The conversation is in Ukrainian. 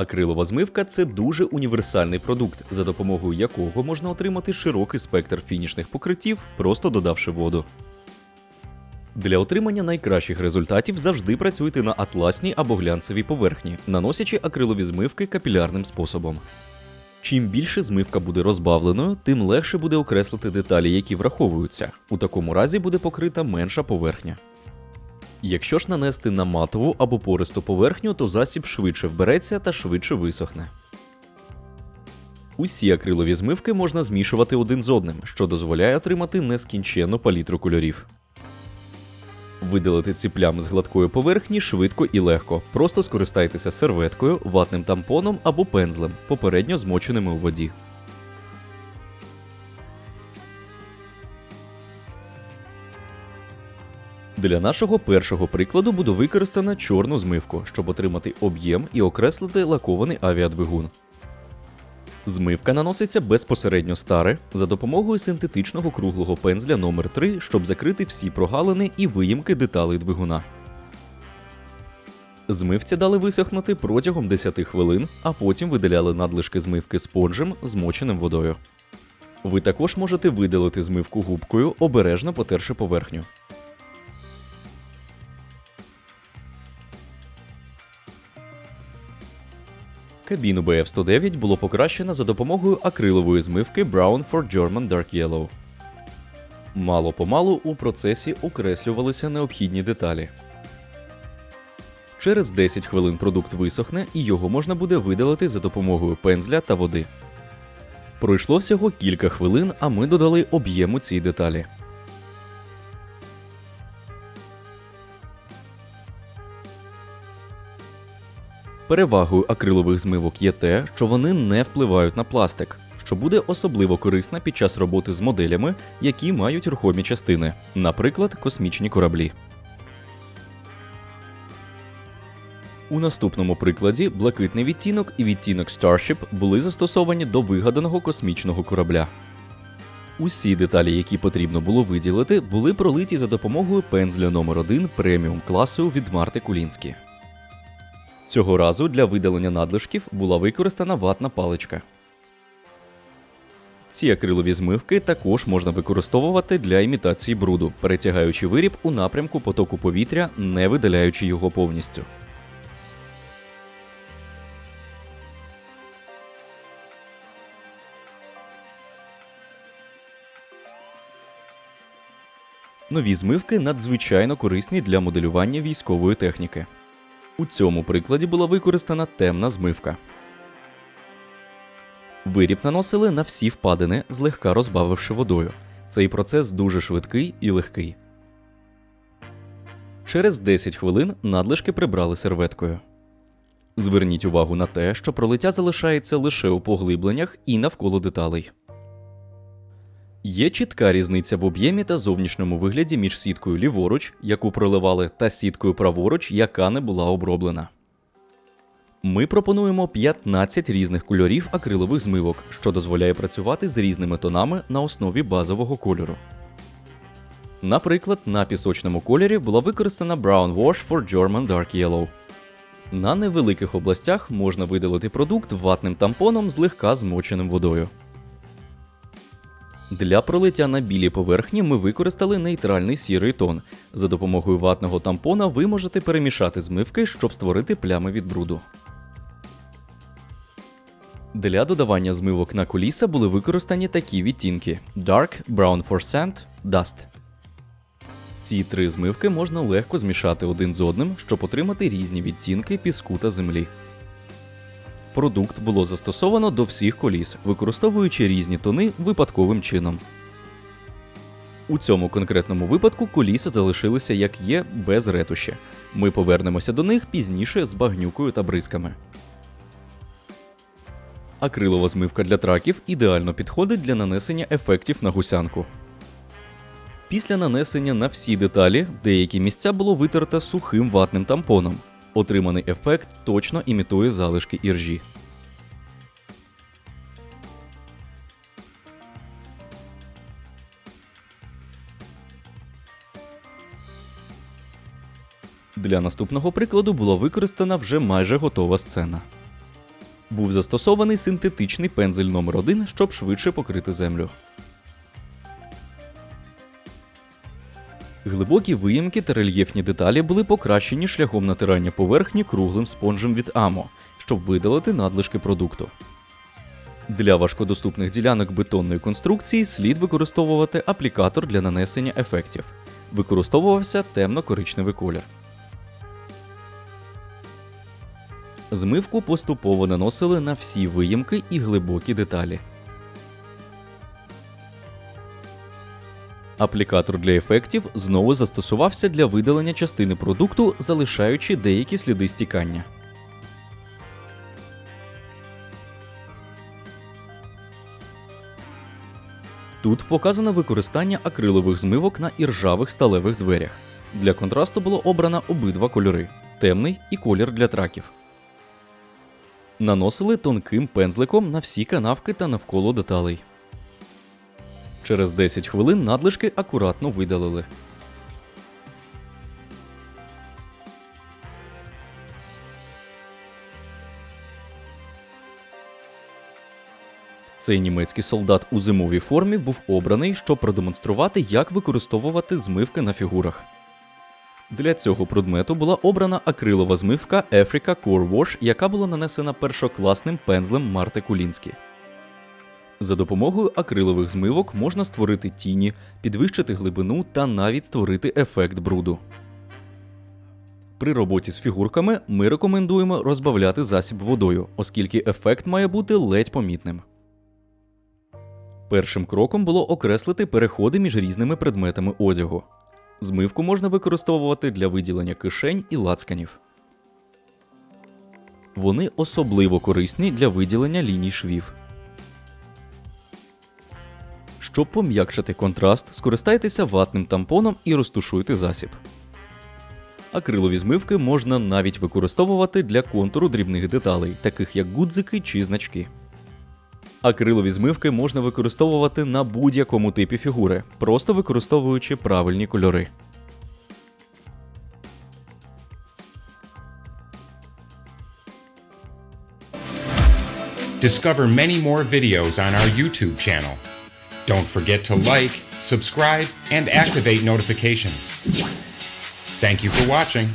Акрилова змивка це дуже універсальний продукт, за допомогою якого можна отримати широкий спектр фінішних покриттів, просто додавши воду. Для отримання найкращих результатів завжди працюйте на атласній або глянцевій поверхні, наносячи акрилові змивки капілярним способом. Чим більше змивка буде розбавленою, тим легше буде окреслити деталі, які враховуються. У такому разі буде покрита менша поверхня. Якщо ж нанести на матову або пористу поверхню, то засіб швидше вбереться та швидше висохне. Усі акрилові змивки можна змішувати один з одним, що дозволяє отримати нескінченну палітру кольорів. Видалити ці плями з гладкої поверхні швидко і легко. Просто скористайтеся серветкою, ватним тампоном або пензлем, попередньо змоченими у воді. Для нашого першого прикладу буде використана чорну змивку, щоб отримати об'єм і окреслити лакований авіадвигун. Змивка наноситься безпосередньо старе за допомогою синтетичного круглого пензля номер 3 щоб закрити всі прогалини і виїмки деталей двигуна. Змивці дали висохнути протягом 10 хвилин, а потім видаляли надлишки змивки спонжем, змоченим водою. Ви також можете видалити змивку губкою, обережно потерши поверхню. Кабіну BF109 було покращено за допомогою акрилової змивки Brown for German Dark Yellow. Мало помалу у процесі окреслювалися необхідні деталі. Через 10 хвилин продукт висохне і його можна буде видалити за допомогою пензля та води. Пройшло всього кілька хвилин, а ми додали об'єму цій деталі. Перевагою акрилових змивок є те, що вони не впливають на пластик, що буде особливо корисно під час роботи з моделями, які мають рухомі частини, наприклад, космічні кораблі. У наступному прикладі блакитний відтінок і відтінок Starship були застосовані до вигаданого космічного корабля. Усі деталі, які потрібно було виділити, були пролиті за допомогою пензля номер 1 преміум класу від Марти Кулінські. Цього разу для видалення надлишків була використана ватна паличка. Ці акрилові змивки також можна використовувати для імітації бруду, перетягаючи виріб у напрямку потоку повітря, не видаляючи його повністю. Нові змивки надзвичайно корисні для моделювання військової техніки. У цьому прикладі була використана темна змивка. Виріб наносили на всі впадини, злегка розбавивши водою. Цей процес дуже швидкий і легкий. Через 10 хвилин надлишки прибрали серветкою. Зверніть увагу на те, що пролиття залишається лише у поглибленнях і навколо деталей. Є чітка різниця в об'ємі та зовнішньому вигляді між сіткою ліворуч, яку проливали, та сіткою праворуч, яка не була оброблена. Ми пропонуємо 15 різних кольорів акрилових змивок, що дозволяє працювати з різними тонами на основі базового кольору. Наприклад, на пісочному кольорі була використана Brown Wash for German Dark Yellow. На невеликих областях можна видалити продукт ватним тампоном злегка змоченим водою. Для пролиття на білій поверхні ми використали нейтральний сірий тон. За допомогою ватного тампона ви можете перемішати змивки, щоб створити плями від бруду. Для додавання змивок на коліса були використані такі відтінки: Dark, Brown for Sand, Dust. Ці три змивки можна легко змішати один з одним, щоб отримати різні відтінки піску та землі. Продукт було застосовано до всіх коліс, використовуючи різні тони випадковим чином. У цьому конкретному випадку коліса залишилися як є без ретуші. Ми повернемося до них пізніше з багнюкою та бризками. Акрилова змивка для траків ідеально підходить для нанесення ефектів на гусянку. Після нанесення на всі деталі деякі місця було витерто сухим ватним тампоном. Отриманий ефект точно імітує залишки іржі. Для наступного прикладу була використана вже майже готова сцена. Був застосований синтетичний пензель номер 1 щоб швидше покрити землю. Глибокі виїмки та рельєфні деталі були покращені шляхом натирання поверхні круглим спонжем від АМО, щоб видалити надлишки продукту. Для важкодоступних ділянок бетонної конструкції слід використовувати аплікатор для нанесення ефектів. Використовувався темно-коричневий колір. Змивку поступово наносили на всі виїмки і глибокі деталі. Аплікатор для ефектів знову застосувався для видалення частини продукту, залишаючи деякі сліди стікання. Тут показано використання акрилових змивок на іржавих сталевих дверях. Для контрасту було обрано обидва кольори темний і колір для траків. Наносили тонким пензликом на всі канавки та навколо деталей. Через 10 хвилин надлишки акуратно видалили. Цей німецький солдат у зимовій формі був обраний, щоб продемонструвати, як використовувати змивки на фігурах. Для цього предмету була обрана акрилова змивка Africa Core Wash, яка була нанесена першокласним пензлем Марти Кулінські. За допомогою акрилових змивок можна створити тіні, підвищити глибину та навіть створити ефект бруду. При роботі з фігурками ми рекомендуємо розбавляти засіб водою, оскільки ефект має бути ледь помітним. Першим кроком було окреслити переходи між різними предметами одягу. Змивку можна використовувати для виділення кишень і лацканів. Вони особливо корисні для виділення ліній швів. Щоб пом'якшити контраст, скористайтеся ватним тампоном і розтушуйте засіб. Акрилові змивки можна навіть використовувати для контуру дрібних деталей, таких як гудзики чи значки. Акрилові змивки можна використовувати на будь-якому типі фігури, просто використовуючи правильні кольори. Discover many more videos on our YouTube channel. Don't forget to like, subscribe, and activate notifications. Thank you for watching.